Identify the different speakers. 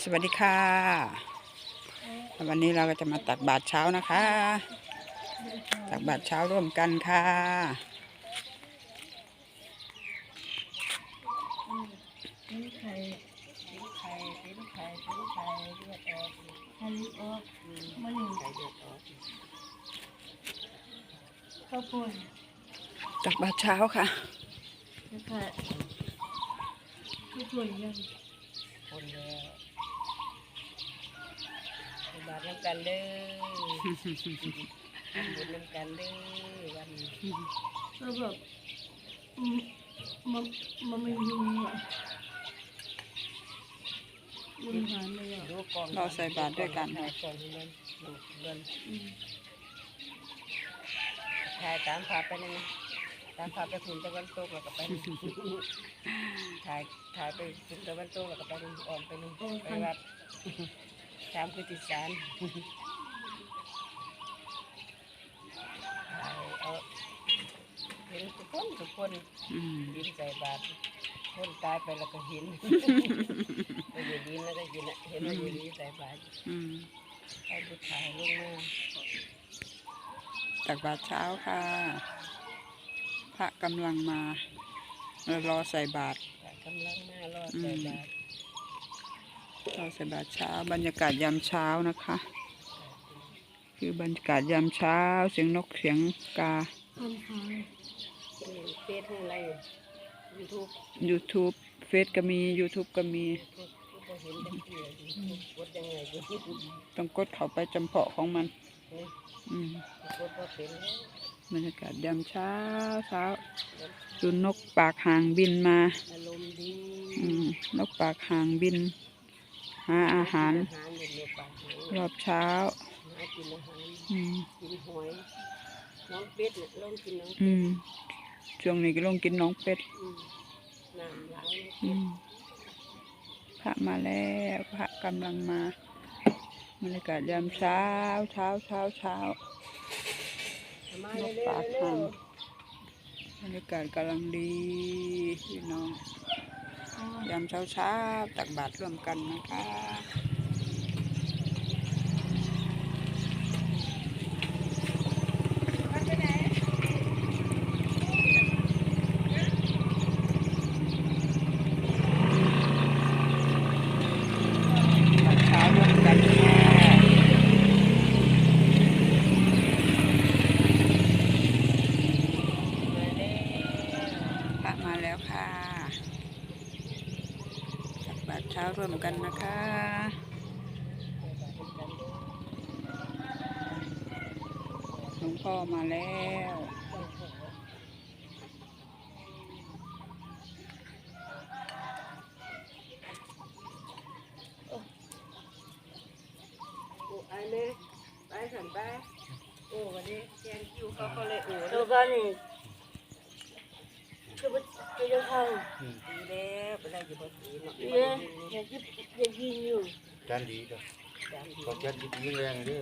Speaker 1: สวัสดีค่ะ วันนี้เราก็จะมาตักบาตรเช้านะคะ ตักบาตรเช้าร่วมกันค่ะตักบาตรเช้าค่ะ
Speaker 2: คนแล้บาทน้ำกันเด้อทำบุญน้ำกันเด้อวันนี้
Speaker 3: ก็แบบมันมันไม่ยุ่งอะยุ่งหายเลยอะ
Speaker 2: ดูกอง
Speaker 1: เราใส่บาตรด้วยกัน
Speaker 2: ถ่ายก่อนที่มันดูเดิน
Speaker 3: อืม
Speaker 2: ถ่ายตามภาพไปนั่นนะตามภาพไปคุณตะวันตกแล้วก็ไปนี่ถ่ายถ่ายไปคุณตะวันตกแล้วก็ไปนี่ออมไปนี่ไปวัด ตามคือติสารถ่ายเอาเห็นทุกคนทุกคน
Speaker 1: อืม
Speaker 2: ยิ้มใส่บาตรคนตายไปแล้วก็เห็นไปอยู่ดินแล้วก็ยินอะเห็นว่าอยู่ดีใส่บาตร
Speaker 1: อืม
Speaker 2: ให้บุตรถ่ายลงมา
Speaker 1: ตักบาตรเช้าค่ะ พระกำลังมาเรารอใส่บาตร
Speaker 2: แต่กำลังมารอใส่บาตร
Speaker 1: รอใส่บาตรเช้าบรรยากาศยามเช้านะคะ คือบรรยากาศยามเช้า เสียงนกเสียงกา
Speaker 3: ข้าวขาว
Speaker 2: นี่เฟซอะไรยูทูบ
Speaker 1: YouTube เฟซก็มี YouTube ก็มี
Speaker 2: ทุกทุกคนเห็นได้ที่เลยกดยังไงดูนี่
Speaker 1: ต้องกดเข้าไปจำเพาะของมันอืม
Speaker 2: กดว่าเป็นแล้ว
Speaker 1: บรรยากาศยามเช้าเช้าดูนกปากหางบินมา
Speaker 2: อารมณ์ดี
Speaker 1: อืมนกปากหางบิน หาอาหาร
Speaker 2: อาหารอยู่ในปากหาง
Speaker 1: รอบเช้า
Speaker 2: หากินอาหาร
Speaker 1: อืม
Speaker 2: กินหอยน้องเป็ดเนี่ยลงกินน้อง
Speaker 1: อืม ช่วงนี้ก็ลงกินน้องเป็ด
Speaker 2: อืมน้ำไหล
Speaker 1: อืม พระมาแล้วพระกำลังมาบรรยากาศยามเช้าเช้าเช้าเช้า
Speaker 2: มา
Speaker 1: น
Speaker 2: เร็
Speaker 1: ก
Speaker 2: ว
Speaker 1: ปาก
Speaker 2: ๆเร็
Speaker 1: หาวงบรรยากาศกำลังดีพี่น้อง
Speaker 3: อ๋อ ยา
Speaker 1: มเช้าเช้าๆตักบาตรร่วมกันนะคะ บาตรเช้าร่วมกันค่ะพระมาแล้วค่ะตักบาตรเช้าร่วมกันนะคะหลวงพ่อมาแล้ว
Speaker 2: โอ้ไอ้เน่ไปสันไปโอ้วันนี้แกงคิวเขาก็เลยโอ้
Speaker 3: ตัวบ้านนี่คือ มันจะยังท
Speaker 2: ดีแล้วไปได้อยู่บนสีเนาะำ
Speaker 3: เนี่ยอยากจะอยากกินอยู่
Speaker 4: จานดีจ้ะ
Speaker 2: จานดี
Speaker 4: เขาจานดียิงแรงเด้อ